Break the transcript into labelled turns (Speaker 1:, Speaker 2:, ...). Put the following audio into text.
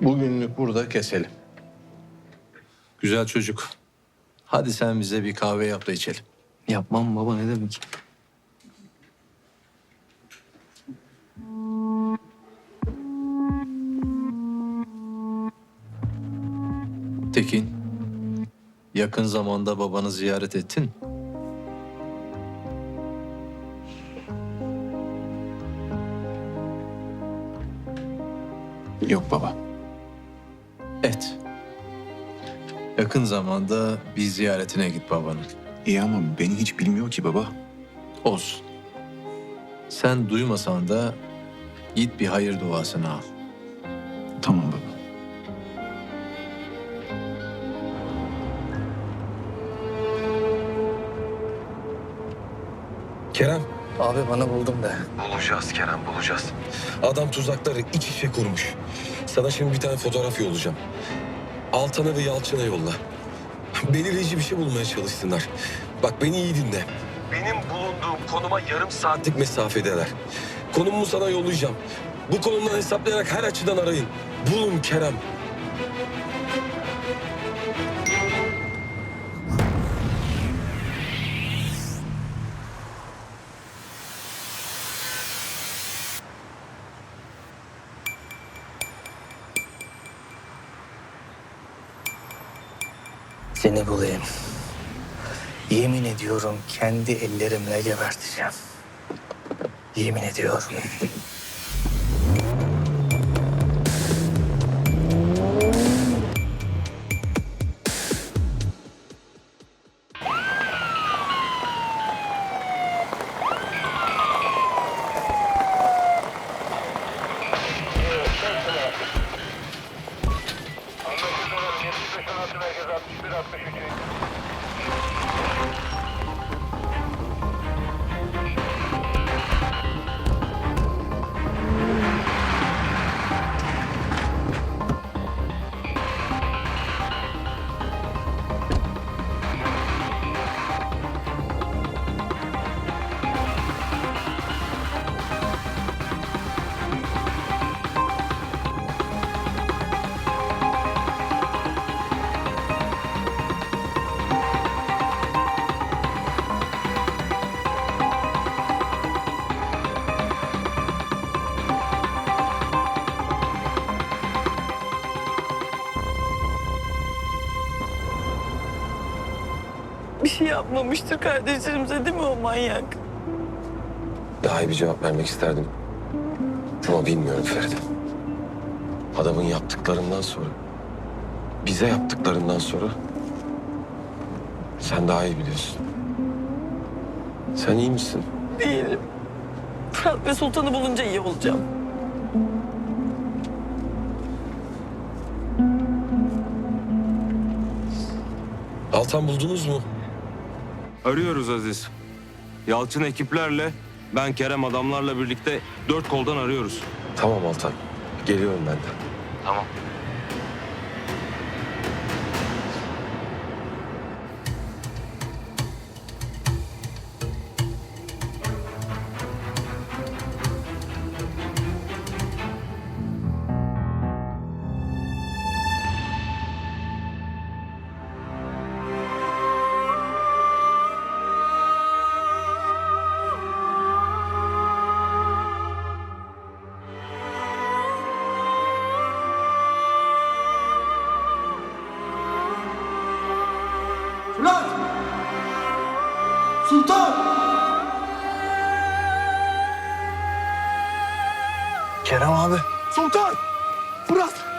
Speaker 1: Bugünlük burada keselim. Güzel çocuk. Hadi sen bize bir kahve yap da içelim.
Speaker 2: Yapmam baba ne demek?
Speaker 1: Tekin, yakın zamanda babanı ziyaret ettin. mi?
Speaker 3: Yok baba.
Speaker 1: Et. Yakın zamanda bir ziyaretine git babanın.
Speaker 3: İyi ama beni hiç bilmiyor ki baba.
Speaker 1: Olsun. Sen duymasan da git bir hayır duasını al.
Speaker 3: Tamam baba.
Speaker 4: Kerem.
Speaker 2: Abi bana buldum de.
Speaker 4: Bulacağız Kerem bulacağız. Adam tuzakları iç içe kurmuş. Sana şimdi bir tane fotoğraf yollayacağım. Altan'a ve Yalçın'a yolla. Belirleyici bir şey bulmaya çalışsınlar. Bak beni iyi dinle. Benim bulunduğum konuma yarım saatlik mesafedeler. Konumumu sana yollayacağım. Bu konumdan hesaplayarak her açıdan arayın. Bulun Kerem.
Speaker 2: Seni bulayım. Yemin ediyorum kendi ellerimle geberteceğim. Yemin ediyorum. Kanat merkezi 61 63.
Speaker 5: Bir şey yapmamıştır kardeşlerimize değil mi o manyak?
Speaker 4: Daha iyi bir cevap vermek isterdim. Ama bilmiyorum Feride. Adamın yaptıklarından sonra, bize yaptıklarından sonra sen daha iyi biliyorsun. Sen iyi misin?
Speaker 5: Değilim. Fırat ve Sultan'ı bulunca iyi olacağım.
Speaker 4: Altan buldunuz mu?
Speaker 6: Arıyoruz Aziz. Yalçın ekiplerle, ben Kerem adamlarla birlikte dört koldan arıyoruz.
Speaker 4: Tamam Altan. Geliyorum ben de.
Speaker 6: Tamam.
Speaker 7: Sultan!
Speaker 2: Kerem abi.
Speaker 7: Sultan! Fırat!